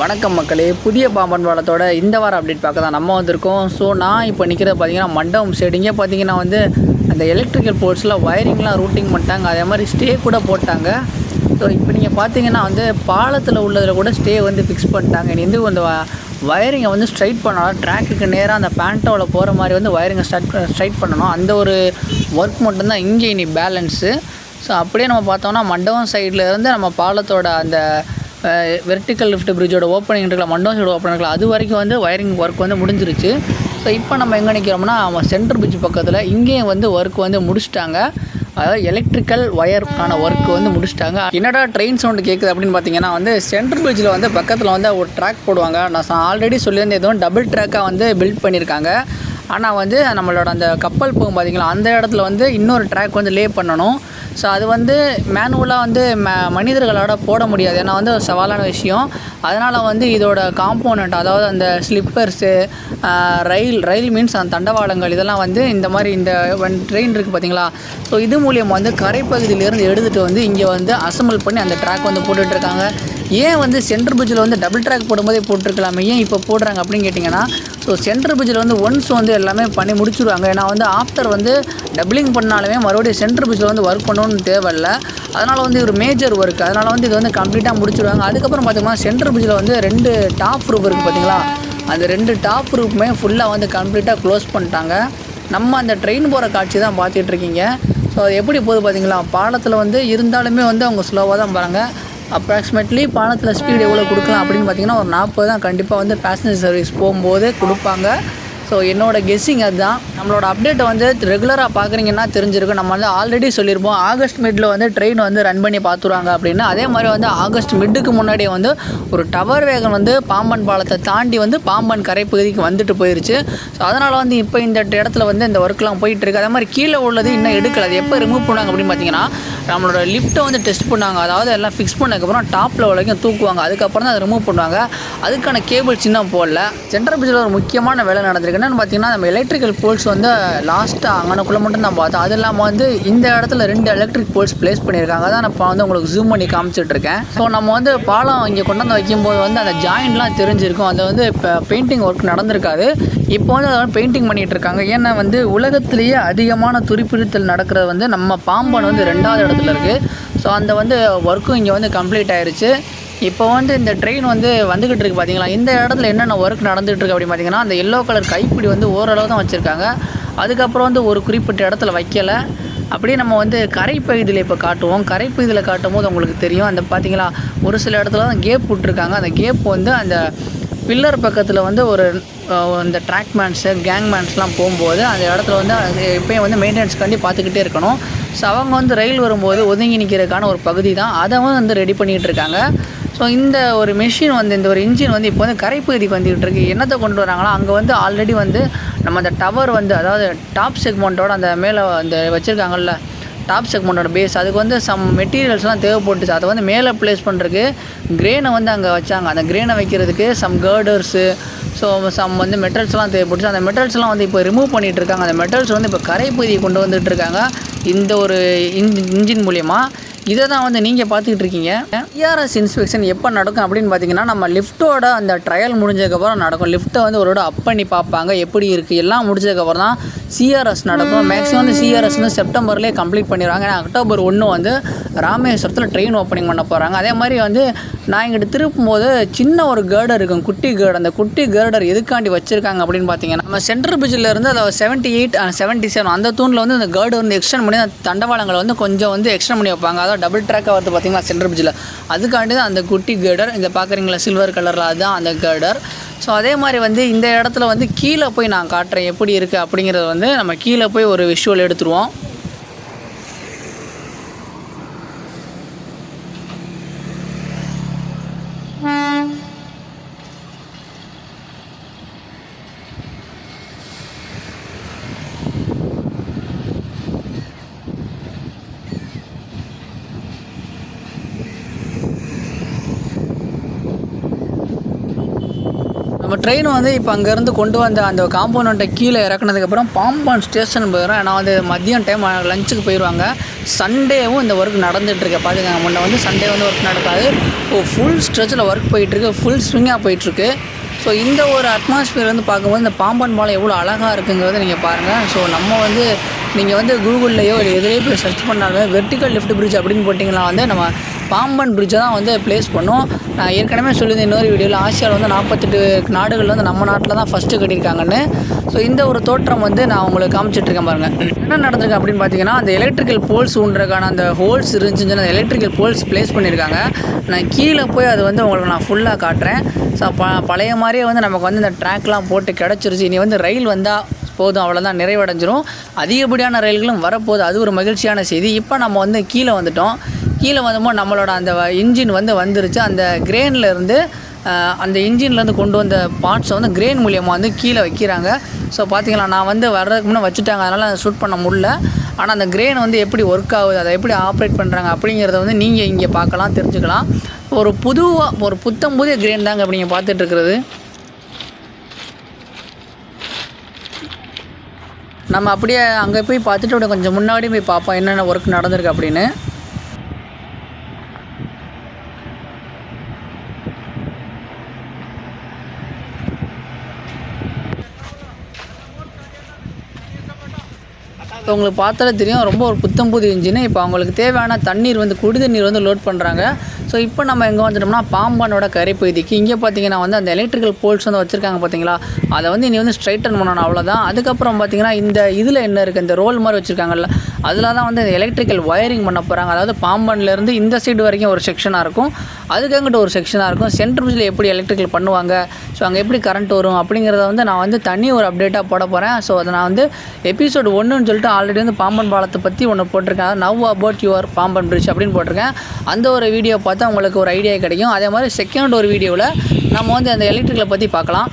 வணக்கம் மக்களே. புதிய பாம்பன் பாலத்தோட இந்த வாரம் அப்டேட் பார்க்க தான் நம்ம வந்திருக்கோம். ஸோ நான் இப்போ நிற்கிறத பார்த்தீங்கன்னா மண்டபம் சைடு இங்கே பார்த்தீங்கன்னா வந்து அந்த எலக்ட்ரிக்கல் போர்ட்ஸில் வயரிங்லாம் ரூட்டிங் பண்ணிட்டாங்க. அதே மாதிரி ஸ்டே கூட போட்டாங்க. ஸோ இப்போ நீங்கள் பார்த்தீங்கன்னா வந்து பாலத்தில் உள்ளதில் கூட ஸ்டே வந்து ஃபிக்ஸ் பண்ணிட்டாங்க. இனி வந்து அந்த வயரிங்கை வந்து ஸ்ட்ரைட் பண்ணணும். ட்ராக்குக்கு நேராக அந்த பேண்டோவில் போகிற மாதிரி வந்து வயரிங்கை ஸ்டார்ட் ஸ்ட்ரைட் பண்ணணும். அந்த ஒரு ஒர்க் மட்டும்தான் இங்கே இனி பேலன்ஸு ஸோ அப்படியே நம்ம பார்த்தோம்னா மண்டபம் சைடில் இருந்து நம்ம பாலத்தோட அந்த வெர்டிக்கல் லிஃப்ட் பிரிட்ஜோட ஓப்பனிங் இருக்குல்ல மண்டபம் சைடு ஓப்பனிங் இருக்கலாம் அது வரைக்கும் வந்து ஒயரிங் ஒர்க் வந்து முடிஞ்சிருச்சு. ஸோ இப்போ நம்ம எங்கே நிற்கிறோம்னா சென்ட்ரல் பிரிட்ஜ் பக்கத்தில் இங்கேயும் வந்து ஒர்க் வந்து முடிச்சிட்டாங்க. அதாவது எலக்ட்ரிக்கல் ஒயருக்கான ஒர்க் வந்து முடிச்சிட்டாங்க. என்னடா ட்ரெயின் சவுண்டு கேட்குது அப்படின்னு பார்த்தீங்கன்னா வந்து சென்ட்ரல் பிரிட்ஜில் வந்து பக்கத்தில் வந்து ஒரு ட்ராக் போடுவாங்க. நான் ஆல்ரெடி சொல்லியிருந்தேன் எதுவும் டபுள் ட்ராக்காக வந்து பில்ட் பண்ணியிருக்காங்க. ஆனால் வந்து நம்மளோட அந்த கப்பல் போகும் பார்த்தீங்களா அந்த இடத்துல வந்து இன்னொரு ட்ராக் வந்து லே பண்ணணும். ஸோ அது வந்து மேனுவலாக வந்து ம மனிதர்களோட போட முடியாது. ஏன்னா வந்து ஒரு சவாலான விஷயம். அதனால் வந்து இதோட காம்போனண்ட் அதாவது அந்த ஸ்லிப்பர்ஸு ரயில் ரயில் மீன்ஸ் அந்த தண்டவாளங்கள் இதெல்லாம் வந்து இந்த மாதிரி இந்த ட்ரெயின் இருக்குது பார்த்தீங்களா ஸோ இது மூலியமாக வந்து கரைப்பகுதியிலேருந்து எடுத்துகிட்டு வந்து இங்கே வந்து அசம்பிள் பண்ணி அந்த ட்ராக் வந்து போட்டுட்ருக்காங்க ஏன் வந்து சென்ட்ரு பிரிட்ஜில் வந்து டபுள் ட்ராக் போடும்போதே போட்டிருக்கலாமே? ஏன் இப்போ போடுறாங்க அப்படின்னு கேட்டிங்கன்னா ஸோ சென்ட்ரு பிரிட்ஜில் வந்து ஒன்ஸ் வந்து எல்லாமே பண்ணி முடிச்சுருவாங்க. ஏன்னா வந்து ஆஃப்டர் வந்து டபுளிங் பண்ணாலுமே மறுபடியும் சென்ட்ரு பிரிட்ஜில் வந்து ஒர்க் பண்ணணும்னு தேவையில்ல. அதனால் வந்து ஒரு மேஜர் ஒர்க் அதனால் வந்து இது வந்து கம்ப்ளீட்டாக முடிச்சிடுவாங்க அதுக்கப்புறம் பார்த்தீங்கன்னா சென்ட்ரு பிரிட்ஜில் வந்து ரெண்டு டாப் ரூப் இருக்குது பார்த்தீங்களா அந்த ரெண்டு டாப் ரூப்புமே ஃபுல்லாக வந்து கம்ப்ளீட்டாக க்ளோஸ் பண்ணிட்டாங்க. நம்ம அந்த ட்ரெயின் போகிற காட்சி தான் பார்த்துட்டு இருக்கீங்க. ஸோ அது எப்படி போகுது பார்த்தீங்களா பாலத்தில் வந்து இருந்தாலுமே வந்து அவங்க ஸ்லோவாக தான் போகிறாங்க அப்ராக்சிமேட்லி பாலத்தில் ஸ்பீடு எவ்வளோ கொடுக்கலாம் அப்படின்னு பார்த்தீங்கன்னா ஒரு நாற்பது தான். கண்டிப்பாக வந்து பேசஞ்சர் சர்வீஸ் போகும்போது கொடுப்பாங்க. ஸோ என்னோட கெஸ்ஸிங் அதுதான். நம்மளோட அப்டேட்டை வந்து ரெகுலராக பார்க்குறீங்கன்னா தெரிஞ்சிருக்கும். நம்ம வந்து ஆல்ரெடி சொல்லியிருப்போம். ஆகஸ்ட் மிட்டில் வந்து ட்ரெயின் வந்து ரன் பண்ணி பார்த்துருவாங்க அப்படின்னு. அதே மாதிரி வந்து ஆகஸ்ட் மிட்டுக்கு முன்னாடியே வந்து ஒரு டவர் வேகன் வந்து பாம்பன் பாலத்தை தாண்டி வந்து பாம்பன் கரைப்பகுதிக்கு வந்துட்டு போயிருச்சு. ஸோ அதனால் வந்து இப்போ இந்த இடத்துல வந்து இந்த ஒர்க்லாம் போயிட்டுருக்கு அதே மாதிரி கீழே உள்ளது இன்னும் எடுக்கல. அது எப்போ ரிமூவ் பண்ணாங்க அப்படின்னு பார்த்தீங்கன்னா நம்மளோட லிஃப்ட்டை வந்து டெஸ்ட் பண்ணாங்க. அதாவது எல்லாம் ஃபிக்ஸ் பண்ணதுக்கப்புறம் டாப்பில் வரைக்கும் தூக்குவாங்க. அதுக்கப்புறம் தான் அதை ரிமூவ் பண்ணுவாங்க. அதுக்கான கேபிள்ஸ் சின்ன போடல. சென்ட்ரல் பிரிட்ஜில் ஒரு முக்கியமான வேலை நடந்திருக்கு. என்னென்னு பார்த்தீங்கன்னா நம்ம எலக்ட்ரிக்கல் போல்ஸ் வந்து லாஸ்ட்டாக அங்கனக்குள்ளே மட்டும் தான் பார்த்தோம். அது இல்லாமல் வந்து இந்த இடத்துல ரெண்டு எலக்ட்ரிக் போல்ஸ் ப்ளேஸ் பண்ணியிருக்காங்க. அதான் நான் இப்போ வந்து உங்களுக்கு ஜூம் பண்ணி காமிச்சிட்டு இருக்கேன். ஸோ நம்ம வந்து பாலம் இங்கே கொண்டு வந்து வைக்கும்போது வந்து அந்த ஜாயின்ட்லாம் தெரிஞ்சிருக்கும். அது வந்து இப்போ பெயிண்டிங் ஒர்க் நடந்திருக்காது. இப்போ வந்து அதை பெயிண்டிங் பண்ணிகிட்டு இருக்காங்க. ஏன்னா வந்து உலகத்திலேயே அதிகமான துருப்பிடித்தல் நடக்கிறது வந்து நம்ம பாம்பன் வந்து ரெண்டாவது இடத்துல இருக்குது ஸோ அந்த வந்து ஒர்க்கும் இங்கே வந்து கம்ப்ளீட் ஆயிருச்சு. இப்போ வந்து இந்த ட்ரெயின் வந்து வந்துக்கிட்டு இருக்கு பார்த்தீங்களா இந்த இடத்துல என்னென்ன ஒர்க் நடந்துகிட்டு இருக்கு அப்படின்னு பார்த்தீங்கன்னா அந்த எல்லோ கலர் கைப்பிடி வந்து ஓரளவு தான் வச்சுருக்காங்க. அதுக்கப்புறம் வந்து ஒரு குறிப்பிட்ட இடத்துல வைக்கலை. அப்படியே நம்ம வந்து கரைப்பகுதியில் இப்போ காட்டுவோம். கரைப்பகுதியில் காட்டும் போது உங்களுக்கு தெரியும். அந்த பார்த்தீங்களா ஒரு சில இடத்துல தான் கேப் விட்ருக்காங்க அந்த கேப் வந்து அந்த பில்லர் பக்கத்தில் வந்து ஒரு இந்த ட்ராக் மேன்ஸு கேங் மேன்ஸ்லாம் போகும்போது அந்த இடத்துல வந்து அது எப்பயும் வந்து மெயின்டெனன்ஸ் கண்டி பார்த்துக்கிட்டே இருக்கணும். ஸோ அவங்க வந்து ரயில் வரும்போது ஒதுங்கி நிற்கிறதுக்கான ஒரு பகுதி தான் அதை வந்து ரெடி பண்ணிகிட்டு இருக்காங்க. ஸோ இந்த ஒரு மெஷின் வந்து இந்த ஒரு இன்ஜின் வந்து இப்போ வந்து கரைப்பகுதிக்கு வந்துகிட்டு இருக்கு. என்னத்தை கொண்டு வராங்களோ அங்கே வந்து ஆல்ரெடி வந்து நம்ம அந்த டவர் வந்து அதாவது டாப் செக்மெண்ட்டோட அந்த மேலே அந்த வச்சுருக்காங்கல்ல டாப் செக்மெண்ட்டோட பேஸ் அதுக்கு வந்து சம் மெட்டீரியல்ஸ்லாம் தேவைப்பட்டுச்சு. அதை வந்து மேலே ப்ளேஸ் பண்ணுறதுக்கு கிரேனை வந்து அங்கே வச்சாங்க. அந்த கிரேனை வைக்கிறதுக்கு சம் கேர்டர்ஸு ஸோ சம் வந்து மெட்டல்ஸ்லாம் தேவைப்பட்டுச்சு. அந்த மெட்டல்ஸ்லாம் வந்து இப்போ ரிமூவ் பண்ணிகிட்டு இருக்காங்க. அந்த மெட்டல்ஸ் வந்து இப்போ கரைப்பகுதியை கொண்டு வந்துட்டு இருக்காங்க. இந்த ஒரு இன்ஜின் மூலியமா. இதை தான் வந்து நீங்கள் பார்த்துக்கிட்டு இருக்கீங்க. டிஆர்எஸ் இன்ஸ்பெக்ஷன் எப்போ நடக்கும் அப்படின்னு பார்த்தீங்கன்னா நம்ம லிஃப்ட்டோட அந்த ட்ரையல் முடிஞ்சதுக்கப்புறம் நடக்கும். லிஃப்ட்டை வந்து ஒரு அப் பண்ணி பார்ப்பாங்க எப்படி இருக்குது எல்லாம் முடிஞ்சதுக்கப்புறம் தான் சிஆர்எஸ் நடக்கும். மேக்ஸிமம் வந்து சிஆர்எஸ் வந்து செப்டம்பர்லேயே கம்ப்ளீட் பண்ணிடுவாங்க. ஏன்னா அக்டோபர் ஒன்று வந்து ராமேஸ்வரத்தில் ட்ரெயின் ஓப்பனிங் பண்ண போகிறாங்க அதே மாதிரி வந்து நான் இங்கிட்டு திருப்பும் போது சின்ன ஒரு கேர்டர் இருக்கும் குட்டி கேர்டர் அந்த குட்டி கேர்டர் எதுக்காண்டி வச்சிருக்காங்க அப்படின்னு பார்த்தீங்கன்னா நம்ம சென்ட்ரல் பிரிட்ஜில் இருந்து அதை செவன்ட்டி எயிட் செவன்ட்டி செவன் அந்த தூணில் வந்து அந்த கேர்டு வந்து எக்ஸ்டெண்ட் பண்ணி அந்த தண்டவாளங்களை வந்து கொஞ்சம் வந்து எக்ஸ்டெண்ட் பண்ணி வைப்பாங்க. அதாவது டபுள் ட்ராக்காக வருது பார்த்தீங்களா சென்ட்ரல் பிரிட்ஜில் அதுக்காண்டி தான் அந்த குட்டி கேர்டர் இந்த பார்க்குறீங்களா சில்வர் கலரில் அதுதான் அந்த கேர்டர் ஸோ அதே மாதிரி வந்து இந்த இடத்துல வந்து கீழே போய் நான் காட்டுறேன் எப்படி இருக்குது அப்படிங்கிறத வந்து நம்ம கீழே போய் ஒரு விஷுவல் எடுத்துருவோம். ட்ரெயின் வந்து இப்போ அங்கேருந்து கொண்டு வந்த அந்த காம்பவுண்ட்டை கீழே இறக்குனதுக்கப்புறம் பாம்பன் ஸ்டேஷன் போயிடும் ஏன்னா வந்து மதியம் டைம் லஞ்சுக்கு போயிடுவாங்க சண்டேவும் இந்த ஒர்க் நடந்துகிட்ருக்கு பார்த்துக்கங்க முன்ன வந்து சண்டே வந்து ஒர்க் நடக்காது. ஓ ஃபுல் ஸ்ட்ரெச்சில் ஒர்க் போயிட்டுருக்கு ஃபுல் ஸ்விங்காக போயிட்டுருக்கு ஸோ இந்த ஒரு அட்மாஸ்பியர் வந்து பார்க்கும்போது இந்த பாம்பன் பாலம் எவ்வளோ அழகாக இருக்குங்கிறத நீங்கள் பாருங்கள் ஸோ நம்ம வந்து நீங்கள் வந்து கூகுள்லேயோ இல்லை எதுலேயோ போய் சர்ச் பண்ணாலுமே வெர்டிக்கல் லிஃப்ட் பிரிட்ஜ் அப்படின்னு போட்டிங்கன்னா வந்து நம்ம பாம்பன் பிரிட்ஜை தான் வந்து ப்ளேஸ் பண்ணும். நான் ஏற்கனவே சொல்லியிருந்தேன் இன்னொரு வீடியோவில் ஆசியாவில் வந்து நாற்பத்தெட்டு நாடுகள் வந்து நம்ம நாட்டில் தான் ஃபஸ்ட்டு கட்டியிருக்காங்கன்னு. ஸோ இந்த ஒரு தோற்றம் வந்து நான் உங்களுக்கு காமிச்சிட்ருக்கேன் பாருங்கள் என்ன நடந்திருக்கு அப்படின்னு பார்த்தீங்கன்னா அந்த எலக்ட்ரிக்கல் போல்ஸ் உண்டுறதுக்கான அந்த ஹோல்ஸ் இருந்துச்சுன்னு அந்த எலக்ட்ரிக்கல் போல்ஸ் ப்ளேஸ் பண்ணியிருக்காங்க. நான் கீழே போய் அது வந்து உங்களுக்கு நான் ஃபுல்லாக காட்டுறேன். ஸோ ப பழைய மாதிரியே வந்து நமக்கு வந்து இந்த ட்ராக்லாம் போட்டு கிடச்சிருச்சு. இனி வந்து ரயில் வந்தால் போதும் அவ்வளோதான் நிறைவடைஞ்சிரும். அதிகப்படியான ரயில்களும் வரப்போகுது. அது ஒரு மகிழ்ச்சியான செய்தி. இப்போ நம்ம வந்து கீழே வந்துட்டோம். கீழே வந்தபோது நம்மளோட அந்த இன்ஜின் வந்து வந்துருச்சு. அந்த கிரேன்லேருந்து அந்த இன்ஜின்லேருந்து கொண்டு வந்த பார்ட்ஸை வந்து கிரேன் மூலியமாக வந்து கீழே வைக்கிறாங்க. ஸோ பார்த்திங்களா நான் வந்து வர்றதுக்கு முன்னே வச்சுட்டாங்க. அதனால் ஷூட் பண்ண முடியல. ஆனால் அந்த கிரேன் வந்து எப்படி ஒர்க் ஆகுது அதை எப்படி ஆப்ரேட் பண்ணுறாங்க அப்படிங்கிறத வந்து நீங்கள் இங்கே பார்க்கலாம் தெரிஞ்சுக்கலாம். ஒரு புதுவாக ஒரு புத்தம் புதிய கிரேன் தாங்க அப்படிங்க பார்த்துட்ருக்கிறது நம்ம அப்படியே அங்கே போய் பார்த்துட்டு அப்படியே கொஞ்சம் முன்னாடி போய் பார்ப்போம் என்னென்ன ஒர்க் நடந்திருக்கு அப்படின்னு. இப்போ உங்களுக்கு பார்த்தாலே தெரியும் ரொம்ப ஒரு புத்தம் புது இன்ஜின் இப்போ அவங்களுக்கு தேவையான தண்ணீர் வந்து குடி தண்ணீர் வந்து லோட் பண்ணுறாங்க ஸோ இப்போ நம்ம எங்கே வந்துட்டோம்னா பாம்பானோட கரைப்பகுதிக்கு இங்கே பார்த்தீங்கன்னா வந்து அந்த எலக்ட்ரிக்கல் போல்ஸ் வந்து வச்சுருக்காங்க பார்த்தீங்களா அதை வந்து இனி வந்து ஸ்ட்ரைட்டன் பண்ணணும் அவ்வளோதான் அதுக்கப்புறம் பார்த்தீங்கன்னா இந்த இதில் என்ன இருக்குது இந்த ரோல் மாதிரி வச்சுருக்காங்கல்ல அதில் தான் வந்து இந்த எலக்ட்ரிக்கல் ஒயரிங் பண்ண போகிறாங்க அதாவது பாம்பன்லேருந்து இந்த சைடு வரைக்கும் ஒரு செக்ஷனாக இருக்கும். அதுக்கு அங்கிட்ட ஒரு செக்ஷனாக இருக்கும். சென்ட்ரல் பிரிட்ஜில் எப்படி எலக்ட்ரிக்கல் பண்ணுவாங்க? ஸோ அங்கே எப்படி கரண்ட் வரும்? அப்படிங்கிறத வந்து நான் வந்து தனி ஒரு அப்டேட்டாக போட போகிறேன் ஸோ அதை நான் வந்து எபிசோடு ஒன்றுன்னு சொல்லிட்டு ஆல்ரெடி வந்து பாம்பன் பாலத்தை பற்றி ஒன்று போட்டிருக்கேன். Now about your Pamban bridge அப்படின்னு போட்டிருக்கேன். அந்த ஒரு வீடியோ பார்த்து உங்களுக்கு ஒரு ஐடியா கிடைக்கும். அதே மாதிரி செகண்ட் ஒரு வீடியோவில் நம்ம வந்து அந்த எலக்ட்ரிக்கலை பற்றி பார்க்கலாம்.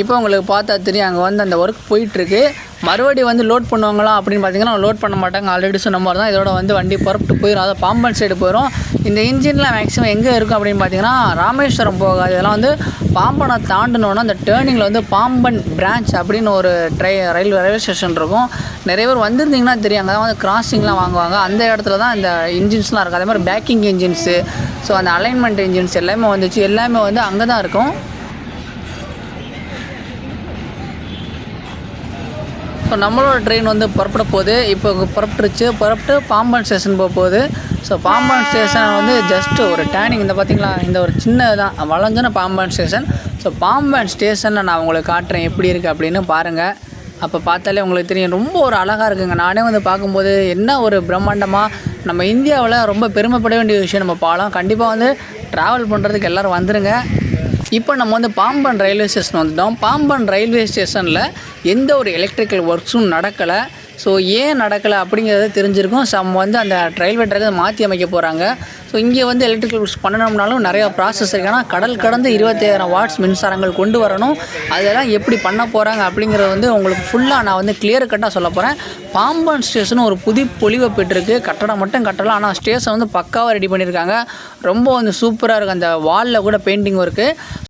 இப்போ உங்களுக்கு பார்த்தா தெரியும் அங்கே வந்து அந்த ஒர்க் போயிட்டுருக்கு மறுபடியும் வந்து லோட் பண்ணுவாங்களா அப்படின்னு பார்த்தீங்கன்னா லோட் பண்ண மாட்டாங்க. ஆல்ரெடி சொன்ன மாதிரி தான் இதோட வந்து வண்டி புறப்பட்டு போயிடும் அதாவது பாம்பன் சைடு போயிடும் இந்த இன்ஜின்லாம் மேக்ஸிமம் எங்கே இருக்கும் அப்படின்னு பார்த்தீங்கன்னா ராமேஸ்வரம் போகாது. இதெல்லாம் வந்து பாம்பனை தாண்டினோன்னா அந்த டேர்னிங்கில் வந்து பாம்பன் பிரான்ச் அப்படின்னு ஒரு ட்ரை ரயில்வே ரயில்வே ஸ்டேஷன் இருக்கும். நிறைய பேர் வந்திருந்தீங்கன்னா தெரியும். அங்கே தான் வந்து கிராசிங்லாம் வாங்குவாங்க. அந்த இடத்துல தான் இந்த இன்ஜின்ஸ்லாம் இருக்குது அதே மாதிரி பேக்கிங் இன்ஜின்ஸு ஸோ அந்த அலைன்மெண்ட் இன்ஜின்ஸ் எல்லாமே வந்துச்சு. எல்லாமே வந்து அங்கே தான் இருக்கும். ஸோ நம்மளோட ட்ரெயின் வந்து புறப்பட போகுது. இப்போ புறப்பட்டுருச்சு. புறப்பட்டு பாம்பன் ஸ்டேஷன் போக போகுது. ஸோ பாம்பன் ஸ்டேஷன் வந்து ஜஸ்ட் ஒரு டேனிங் இந்த பார்த்தீங்களா இந்த ஒரு சின்ன தான் வளைஞ்சன பாம்பன் ஸ்டேஷன் ஸோ பாம்பன் ஸ்டேஷனில் நான் உங்களுக்கு காட்டுறேன் எப்படி இருக்குது அப்படின்னு பாருங்கள் அப்போ பார்த்தாலே உங்களுக்கு தெரியும். ரொம்ப ஒரு அழகாக இருக்குங்க. நானே வந்து பார்க்கும்போது என்ன ஒரு பிரம்மாண்டமாக நம்ம இந்தியாவில் ரொம்ப பெருமைப்பட வேண்டிய விஷயம் நம்ம பாலம் கண்டிப்பாக வந்து ட்ராவல் பண்ணுறதுக்கு எல்லோரும் வந்துடுங்க இப்போ நம்ம வந்து பாம்பன் ரயில்வே ஸ்டேஷன் வந்துட்டோம். பாம்பன் ரயில்வே ஸ்டேஷனில் எந்த ஒரு எலக்ட்ரிக்கல் ஒர்க்ஸும் நடக்கலை. ஸோ ஏன் நடக்கலை அப்படிங்கிறத தெரிஞ்சிருக்கும். சம் வந்து அந்த ரயில்வே ட்ராக்கை மாற்றி அமைக்க போகிறாங்க ஸோ இங்கே வந்து எலக்ட்ரிக்கல் ரூட்ஸ் பண்ணணும்னாலும் நிறையா ப்ராசஸ் இருக்குன்னா ஆனால் கடல் கடந்து இருபத்தாயிரம் வாட்ஸ் மின்சாரங்கள் கொண்டு வரணும். அதெல்லாம் எப்படி பண்ண போகிறாங்க அப்படிங்கிறத வந்து உங்களுக்கு ஃபுல்லாக நான் வந்து கிளியர் கட்டாக சொல்ல போகிறேன் பாம்பன் ஸ்டேஷன் ஒரு புது பொலிவை பெற்றிருக்கு. கட்டடம் மட்டும் கட்டலாம் ஆனால் ஸ்டேஷன் வந்து பக்காவாக ரெடி பண்ணியிருக்காங்க. ரொம்ப வந்து சூப்பராக இருக்குது அந்த வாலில் கூட பெயிண்டிங் ஒர்க்கு